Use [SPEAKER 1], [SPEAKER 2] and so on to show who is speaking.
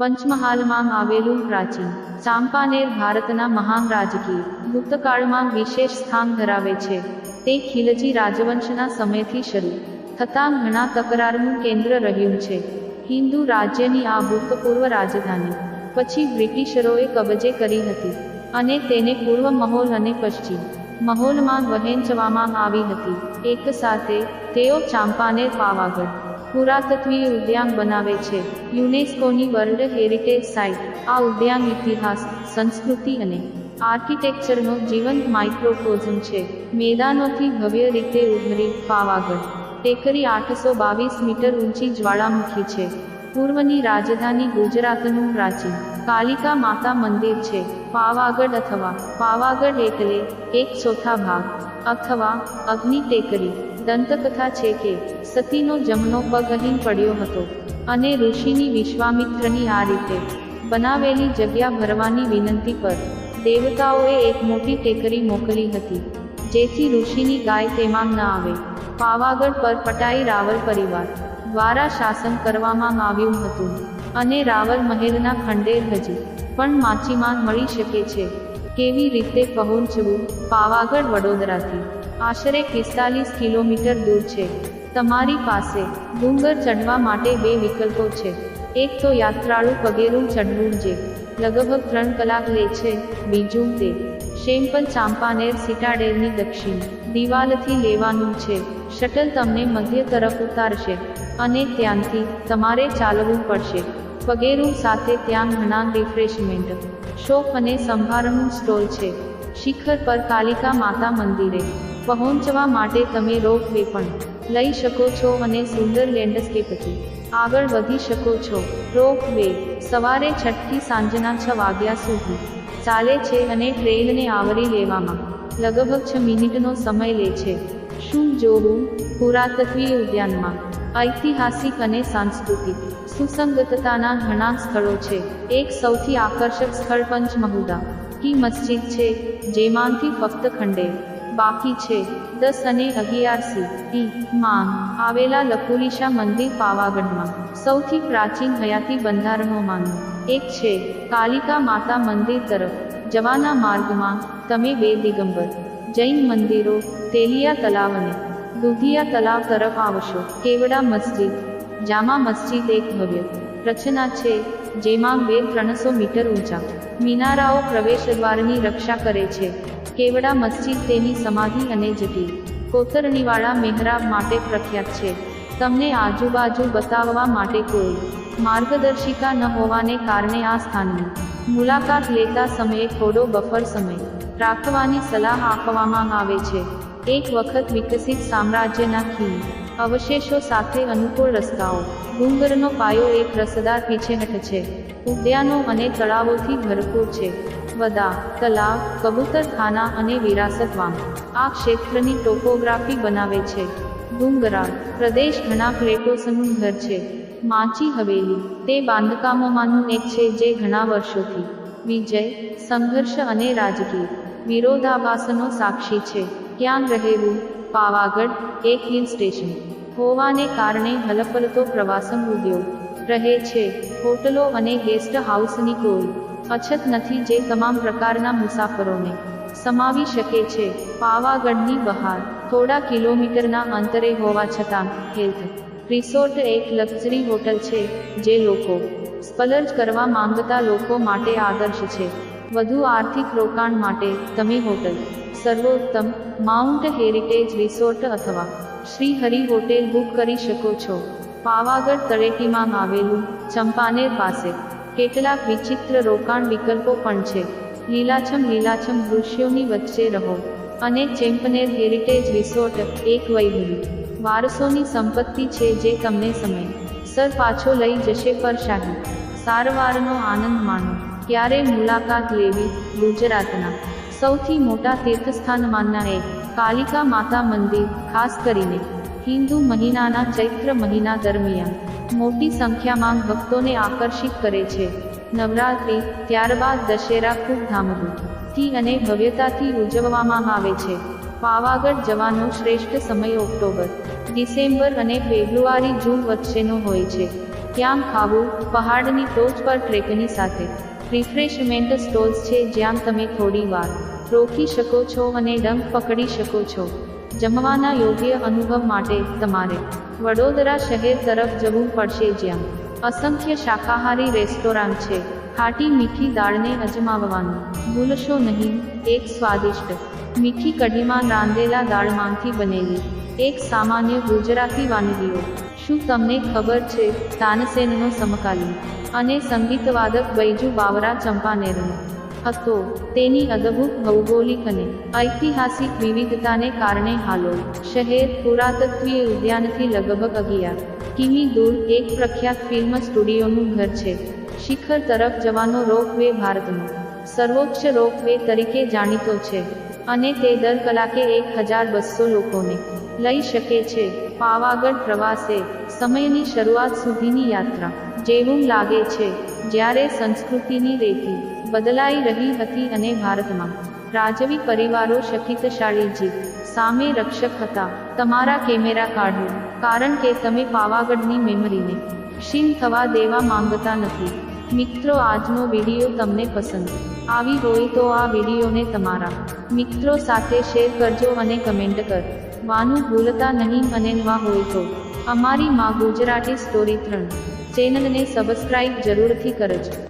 [SPEAKER 1] પંચમહાલમાં આવેલું પ્રાચીન ચાંપાનેર ભારતના મહાન રાજકીય ગુપ્તકાળમાં વિશેષ સ્થાન ધરાવે છે. તે ખિલજી રાજવંશના સમયથી શરૂ થતાં ઘણા તકરારનું કેન્દ્ર રહ્યું છે. હિન્દુ રાજ્યની આ ભૂતપૂર્વ રાજધાની પછી બ્રિટિશરોએ કબજે કરી હતી અને તેને પૂર્વ મહોલ અને પશ્ચિમ મહોલમાં વહેંચવામાં આવી હતી. એક સાથે તેઓ ચાંપાનેર પાવાગઢ પુરાતત્વીય ઉદ્યાન બનાવે છે. યુનેસ્કોની વર્લ્ડ હેરિટેજ સાઇટ. આ ઉદ્યાન ઇતિહાસ, સંસ્કૃતિ અને આર્કિટેક્ચરનો જીવંત માઇક્રોકોઝમ છે. મેદાનોથી ભવ્ય રીતે ઉભરી પાવાગઢ. ટેકરી આઠસો બાવીસ મીટર ઊંચી જ્વાળામુખી છે. પૂર્વની રાજધાની ગુજરાતનું પ્રાચીન. કાલિકા માતા મંદિર છે. પાવાગઢ અથવા પાવાગઢ એટલે એક ચોથા ભાગ, અથવા અગ્નિ ટેકરી, દંતકથા છે કે સતીનો જમણો પગ અહીં પડ્યો હતો અને ઋષિની વિશ્વામિત્રની આ રીતે બનાવેલી જગ્યા ભરવાની વિનંતી પર દેવતાઓએ એક મોટી ટેકરી મોકલી હતી, જેથી ઋષિની ગાય તેમાં ન આવે. પાવાગઢ પર પટાઈ રાવલ પરિવાર દ્વારા શાસન કરવામાં આવ્યું હતું અને રાવલ મહેલના ખંડેર હજી પણ માછીમાર મળી શકે છે. કેવી રીતે પહોંચવું પાવાગઢ વડોદરાથી. આશરે પિસ્તાલીસ કિલોમીટર દૂર છે. તમારી પાસે ડુંગર ચડવા માટે બે વિકલ્પો છે. એક તો યાત્રાળુ પગેરું ચડવું જે લગભગ ત્રણ કલાક લે છે, બીજું તે શેમ્પલ ચાંપાનેર સિટાડેલની દક્ષિણ દિવાલથી લેવાનું છે. શટલ તમને મધ્ય તરફ ઉતારશે અને ત્યાંથી તમારે ચાલવું પડશે. પગેરું સાથે ત્યાં ઘણા રિફ્રેશમેન્ટ શોપ અને સંભારણનું સ્ટોલ છે. શિખર પર કાલિકા માતા મંદિરે પહોંચવા માટે તમે રોપ વે પણ લઈ શકો છો અને સુંદર લેન્ડસ્કેપથી આગળ વધી શકો છો. રોપ વે સવારે છઠથી સાંજના છ વાગ્યા સુધી ચાલે છે અને ટ્રેનને આવરી લેવામાં લગભગ છ મિનિટનો સમય લે છે. શું જોવું? પુરાતત્વીય ઉદ્યાનમાં ઐતિહાસિક અને સાંસ્કૃતિક. સુસંગતતાના ઘણા સ્થળો છે. એક સૌથી આકર્ષક સ્થળ પંચમહુદા કી મસ્જિદ છે, જેમાંથી ફક્ત ખંડેર બાકી છે, દસ અને અગિયાર સી. ઈ. માં. આવેલા લકુલીશા મંદિર પાવાગઢમાં. સૌથી પ્રાચીન હયાતી બંધારણોમાંનું એક છે, કાલિકા માતા મંદિર તરફ, જવાના માર્ગમાં, તમે બે દિગંબર. જૈન મંદિરો, તેલિયા તલાવ અને દુધિયા તલાવ તરફ આવશો. કેવડા મસ્જિદ? જામા મસ્જિદ એક ભવ્ય રચના છે, જેમાં બે ત્રણસો મીટર ઊંચા મિનારાઓ પ્રવેશદ્વારની રક્ષા કરે છે. કેવડા મસ્જિદ તેની સમાધિ અને જટિલ કોતરણીવાળા મહેરાબ માટે પ્રખ્યાત છે. તમને આજુબાજુ બતાવવા માટે કોઈ માર્ગદર્શિકા ન હોવાને કારણે આ સ્થાનની મુલાકાત લેતા સમયે થોડો બફર સમય રાખવાની સલાહ આપવામાં આવે છે. એક વખત વિકસિત સામ્રાજ્યના ખીણ અવશેષો સાથે અનુકૂળ રસ્તાઓ, ડુંગરનો પાયો એક રસદાર પીછેહટ છે. ઉદ્યાનો અને તળાવોથી ભરપૂર છે. વદા તલાવ, કબૂતરખાના અને વિરાસતવામ આ ક્ષેત્રની ટોપોગ્રાફી બનાવે છે. ડુંગરાળ પ્રદેશ ઘણા પ્લેટોસનું ઘર છે. માચી હવેલી, તે બાંધકામોમાંનું એક છે જે ઘણા વર્ષોથી વિજય, સંઘર્ષ અને રાજકીય વિરોધાભાસનો સાક્ષી છે. ક્યાં રહેવું? પાવાગઢ, એક હિલ સ્ટેશન હોવાને કારણે હલફલતો પ્રવાસન ઉદ્યોગ. રહે છે, હોટલો અને ગેસ્ટ હાઉસની કોઈ અછત નથી જે તમામ પ્રકારના મુસાફરોને. સમાવી શકે છે, પાવાગઢની બહાર. થોડા કિલોમીટરના અંતરે હોવા છતાં હેલ્થ રિસોર્ટ એક લક્ઝરી હોટલ છે, જે લોકો. સ્પલર્જ કરવા માંગતા લોકો માટે આદર્શ છે. વધુ આર્થિક રોકાણ માટે તમે હોટલ, સર્વોત્તમ માઉન્ટ હેરિટેજ રિસોર્ટ અથવા શ્રી હરિ હોટેલ બુક કરી શકો છો. પાવાગઢ તળેટીમાં આવેલું ચંપાનેર પાસે કેટલાક વિચિત્ર રોકાણ વિકલ્પો પણ છે. લીલાછમ લીલાછમ દૃશ્યોની વચ્ચે રહો અને ચેમ્પનેર હેરિટેજ રિસોર્ટ એક વૈભવી વારસોની સંપત્તિ છે જે તમને સમય સર પાછો લઈ જશે પર શાહી સારવારનો આનંદ માણો. ક્યારે મુલાકાત લેવી ગુજરાતના સૌથી મોટા તીર્થસ્થાનમાંના એક કાલિકા માતા મંદિર, ખાસ કરીને હિન્દુ મહિનાના ચૈત્ર મહિના દરમિયાન. મોટી સંખ્યામાં ભક્તોને આકર્ષિત કરે છે. નવરાત્રિ, ત્યારબાદ દશેરા ખૂબ ધામધૂમથી અને ભવ્યતાથી ઉજવવામાં આવે છે. પાવાગઢ જવાનો શ્રેષ્ઠ સમય ઓક્ટોબર, ડિસેમ્બર અને ફેબ્રુઆરી જૂન વચ્ચેનો હોય છે. ત્યાં ખાવું, પહાડની ટોચ પર ટ્રેકની સાથે રિફ્રેશમેન્ટ સ્ટોલ્સ છે જ્યાં તમે થોડી વાર રોકી શકો છો અને ડંક પકડી શકો છો. જમવાના યોગ્ય અનુભવ માટે તમારે વડોદરા શહેર તરફ જવું પડશે જ્યાં અસંખ્ય શાકાહારી રેસ્ટોરાં છે. ખાટી મીઠી દાળને અજમાવવાનું ભૂલશો નહીં, એક સ્વાદિષ્ટ મીઠી કઢીમાં રાંધેલા દાળમાંથી બનેલી એક સામાન્ય ગુજરાતી વાનગીઓ. શું તમને ખબર છે? તાનસેનનો સમકાલીન અને સંગીતવાદક બૈજુ બાવરા ચંપાનેરનો. હતો. તેની અદભુત ભૌગોલિક અને ઐતિહાસિક વિવિધતાને કારણે હાલોલ શહેર પુરાતત્વીય ઉદ્યાનથી લગભગ અગિયાર કિમી દૂર એક પ્રખ્યાત ફિલ્મ સ્ટુડિયોનું ઘર છે. શિખર તરફ જવાનો રોપવે ભારતનો સર્વોચ્ચ રોપવે તરીકે જાણીતો છે અને તે દર કલાકે એક હજાર બસો લોકોને લઈ શકે છે. પાવાગઢ પ્રવાસે સમયની શરૂઆત સુધીની યાત્રા જેવું લાગે છે, જ્યારે સંસ્કૃતિની રેતી બદલાઈ રહી હતી અને ભારતમાં રાજવી પરિવારો શક્તિશાળી જીત સામે રક્ષક હતા. તમારા કેમેરા કાઢો, કારણ કે તમે પાવાગઢની મેમરીને ક્ષીણ થવા દેવા માંગતા નથી. મિત્રો, આજનો વીડિયો તમને પસંદ આવી હોય તો આ વિડીયોને તમારા મિત્રો સાથે શેર કરજો અને કમેન્ટ કર. વાનું ભૂલતા નહીં અને નવા હોય તો. અમારી માં ગુજરાતી સ્ટોરી ત્રણ. ચેનલને સબસ્ક્રાઇબ જરૂરથી કરજો.